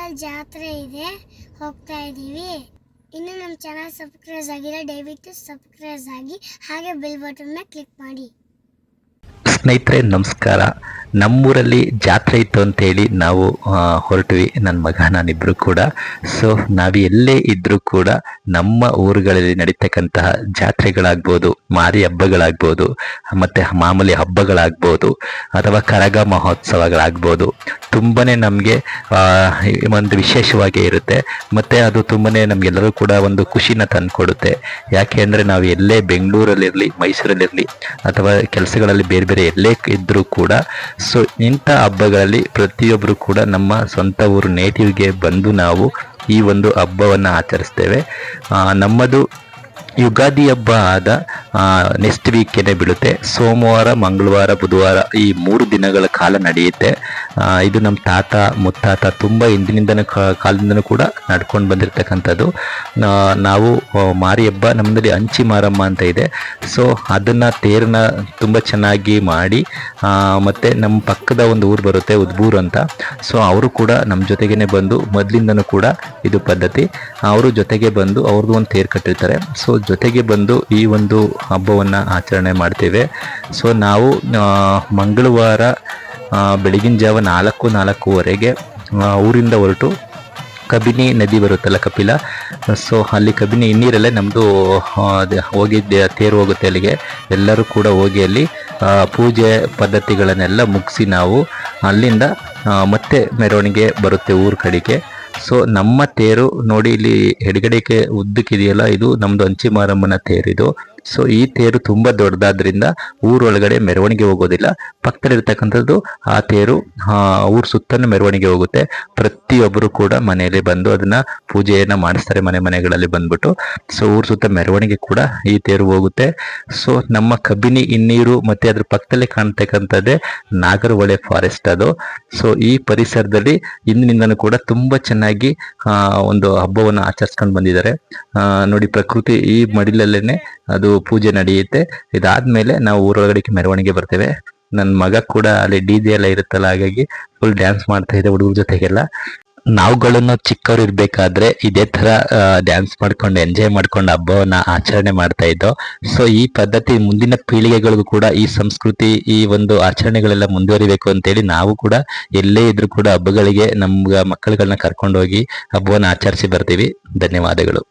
ಬೆಂಗಳೂರಲ್ಲಿ ಜಾತ್ರೆ ಇದೆ. ಹೋಗ್ತಾ ಇದ್ದೀವಿ ಇನ್ನು ನಮ್ಮ ಚಾನಲ್ ಸಬ್ಸ್ಕ್ರೈಬ್ ಆಗಿಲ್ಲ, ದಯವಿಟ್ಟು ಸಬ್ಸ್ಕ್ರೈಬ್ ಆಗಿ ಹಾಗೆ ಬೆಲ್ ಬಟನ್ನ ಕ್ಲಿಕ್ ಮಾಡಿ. ಸ್ನೇಹಿತರೆ, ನಮಸ್ಕಾರ. ನಮ್ಮೂರಲ್ಲಿ ಜಾತ್ರೆ ಇತ್ತು ಅಂತೇಳಿ ನಾವು ಹೊರಟಿವಿ ನನ್ನ ಮಗ, ನಾನಿಬ್ರು ಕೂಡ. ಸೊ ನಾವು ಎಲ್ಲೇ ಇದ್ದರೂ ಕೂಡ ನಮ್ಮ ಊರುಗಳಲ್ಲಿ ನಡೀತಕ್ಕಂತಹ ಜಾತ್ರೆಗಳಾಗ್ಬೋದು, ಮಾರಿ ಹಬ್ಬಗಳಾಗ್ಬೋದು, ಮತ್ತೆ ಮಾಮೂಲಿ ಹಬ್ಬಗಳಾಗ್ಬೋದು, ಅಥವಾ ಕರಗ ಮಹೋತ್ಸವಗಳಾಗ್ಬೋದು ತುಂಬಾ ನಮಗೆ ಒಂದು ವಿಶೇಷವಾಗಿ ಇರುತ್ತೆ. ಮತ್ತೆ ಅದು ತುಂಬಾನೇ ನಮಗೆಲ್ಲರೂ ಕೂಡ ಒಂದು ಖುಷಿನ ತಂದುಕೊಡುತ್ತೆ. ಯಾಕೆ ಅಂದರೆ ನಾವು ಎಲ್ಲೇ ಬೆಂಗಳೂರಲ್ಲಿರಲಿ, ಮೈಸೂರಲ್ಲಿರಲಿ, ಅಥವಾ ಕೆಲಸಗಳಲ್ಲಿ ಬೇರೆ ಬೇರೆ ಎಲ್ಲೇ ಇದ್ದರೂ ಕೂಡ ಸೊ ಇಂಥ ಹಬ್ಬಗಳಲ್ಲಿ ಪ್ರತಿಯೊಬ್ಬರು ಕೂಡ ನಮ್ಮ ಸ್ವಂತ ಊರು ನೇಟಿವ್ಗೆ ಬಂದು ನಾವು ಈ ಒಂದು ಹಬ್ಬವನ್ನು ಆಚರಿಸ್ತೇವೆ. ನಮ್ಮದು ಯುಗಾದಿ ಹಬ್ಬ ಆದ ನೆಕ್ಸ್ಟ್ ವೀಕೇನೆ ಬೀಳುತ್ತೆ, ಸೋಮವಾರ, ಮಂಗಳವಾರ, ಬುಧವಾರ ಈ ಮೂರು ದಿನಗಳ ಕಾಲ ನಡೆಯುತ್ತೆ. ಇದು ನಮ್ಮ ತಾತ, ಮುತ್ತಾತ ತುಂಬ ಹಿಂದಿನಿಂದ ಕಾಲದಿಂದನೂ ಕೂಡ ನಡ್ಕೊಂಡು ಬಂದಿರತಕ್ಕಂಥದ್ದು. ನಾವು ಮಾರಿ ಹಬ್ಬ ನಮ್ಮಲ್ಲಿ ಅಂಚಿ ಮಾರಮ್ಮ ಅಂತ ಇದೆ. ಸೊ ಅದನ್ನು ತೇರನ್ನ ತುಂಬ ಚೆನ್ನಾಗಿ ಮಾಡಿ ಮತ್ತೆ ನಮ್ಮ ಪಕ್ಕದ ಒಂದು ಊರು ಬರುತ್ತೆ, ಉದ್ಬೂರು ಅಂತ. ಸೊ ಅವರು ಕೂಡ ನಮ್ಮ ಜೊತೆಗೇ ಬಂದು, ಮೊದಲಿಂದನೂ ಕೂಡ ಇದು ಪದ್ಧತಿ. ಅವರು ಜೊತೆಗೆ ಬಂದು ಅವ್ರದ್ದು ಒಂದು ತೇರು ಕಟ್ಟಿರ್ತಾರೆ. ಸೊ ಜೊತೆಗೆ ಬಂದು ಈ ಒಂದು ಹಬ್ಬವನ್ನ ಆಚರಣೆ ಮಾಡ್ತೇವೆ. ಸೊ ನಾವು ಮಂಗಳವಾರ ಬೆಳಗಿನ ಜಾವ ನಾಲ್ಕು, ನಾಲ್ಕೂವರೆಗೆ ಊರಿಂದ ಹೊರಟು ಕಬಿನಿ ನದಿ ಬರುತ್ತಲ್ಲ ಕಪಿಲ. ಸೊ ಅಲ್ಲಿ ಕಬಿನಿ ಹಿನ್ನೀರಲ್ಲೇ ನಮ್ಮದು ಹೋಗಿ ತೇರು ಹೋಗುತ್ತೆ ಅಲ್ಲಿಗೆ. ಎಲ್ಲರೂ ಕೂಡ ಹೋಗಿ ಅಲ್ಲಿ ಪೂಜೆ ಪದ್ಧತಿಗಳನ್ನೆಲ್ಲ ಮುಗಿಸಿ ನಾವು ಅಲ್ಲಿಂದ ಮತ್ತೆ ಮೆರವಣಿಗೆ ಬರುತ್ತೆ ಊರು ಕಡೆಗೆ. ಸೊ ನಮ್ಮ ತೇರು ನೋಡಿ ಇಲ್ಲಿ ಎಡಗಡೆಗೆ ಉದ್ದಕ್ಕಿದೆಯಲ್ಲ, ಇದು ನಮ್ಮದು ಅಂಚಿಮಾರಮ್ಮನ ತೇರಿದು. ಸೊ ಈ ತೇರು ತುಂಬಾ ದೊಡ್ಡದಾದ್ರಿಂದ ಊರೊಳಗಡೆ ಮೆರವಣಿಗೆ ಹೋಗೋದಿಲ್ಲ. ಪಕ್ಕದಲ್ಲಿರ್ತಕ್ಕಂಥದ್ದು ಆ ತೇರು ಊರ ಸುತ್ತಲೂ ಮೆರವಣಿಗೆ ಹೋಗುತ್ತೆ. ಪ್ರತಿಯೊಬ್ಬರು ಕೂಡ ಮನೆಯಲ್ಲಿ ಬಂದು ಅದನ್ನ ಪೂಜೆಯನ್ನ ಮಾಡಿಸ್ತಾರೆ ಮನೆ ಮನೆಗಳಲ್ಲಿ ಬಂದ್ಬಿಟ್ಟು. ಸೊ ಊರ್ ಸುತ್ತ ಮೆರವಣಿಗೆ ಕೂಡ ಈ ತೇರು ಹೋಗುತ್ತೆ. ಸೊ ನಮ್ಮ ಕಬಿನಿ ಇನ್ನೀರು ಮತ್ತೆ ಅದ್ರ ಪಕ್ಕದಲ್ಲಿ ಕಾಣ್ತಕ್ಕಂಥದ್ದೇ ನಾಗರಹೊಳೆ ಫಾರೆಸ್ಟ್ ಅದು. ಸೊ ಈ ಪರಿಸರದಲ್ಲಿ ಇಂದಿನಿಂದನೂ ಕೂಡ ತುಂಬಾ ಚೆನ್ನಾಗಿ ಒಂದು ಹಬ್ಬವನ್ನು ಆಚರಿಸ್ಕೊಂಡು ಬಂದಿದ್ದಾರೆ. ನೋಡಿ ಪ್ರಕೃತಿ ಈ ಮಡಿಲಲ್ಲೇನೆ ಅದು ಪೂಜೆ ನಡೆಯುತ್ತೆ. ಇದಾದ್ಮೇಲೆ ನಾವು ಊರೊಳಗಡೆ ಮೆರವಣಿಗೆ ಬರ್ತೇವೆ. ನನ್ನ ಮಗ ಕೂಡ ಅಲ್ಲಿ ಡಿ ಜೆ ಎಲ್ಲ ಇರುತ್ತಲ್ಲ, ಹಾಗಾಗಿ ಫುಲ್ ಡ್ಯಾನ್ಸ್ ಮಾಡ್ತಾ ಇದೆ ಹುಡುಗರ ಜೊತೆಗೆಲ್ಲ. ನಾವುಗಳನ್ನು ಚಿಕ್ಕವ್ರು ಇರ್ಬೇಕಾದ್ರೆ ಇದೇ ತರ ಡ್ಯಾನ್ಸ್ ಮಾಡ್ಕೊಂಡು ಎಂಜಾಯ್ ಮಾಡ್ಕೊಂಡು ಹಬ್ಬವನ್ನ ಆಚರಣೆ ಮಾಡ್ತಾ ಇದ್ದೋ. ಸೊ ಈ ಪದ್ಧತಿ ಮುಂದಿನ ಪೀಳಿಗೆಗಳಿಗೂ ಕೂಡ ಈ ಸಂಸ್ಕೃತಿ, ಈ ಒಂದು ಆಚರಣೆಗಳೆಲ್ಲ ಮುಂದುವರಿಬೇಕು ಅಂತೇಳಿ ನಾವು ಕೂಡ ಎಲ್ಲೇ ಇದ್ರೂ ಕೂಡ ಹಬ್ಬಗಳಿಗೆ ನಮ್ಗ ಮಕ್ಕಳುಗಳನ್ನ ಕರ್ಕೊಂಡು ಹೋಗಿ ಹಬ್ಬವನ್ನ ಆಚರಿಸಿ ಬರ್ತೀವಿ. ಧನ್ಯವಾದಗಳು.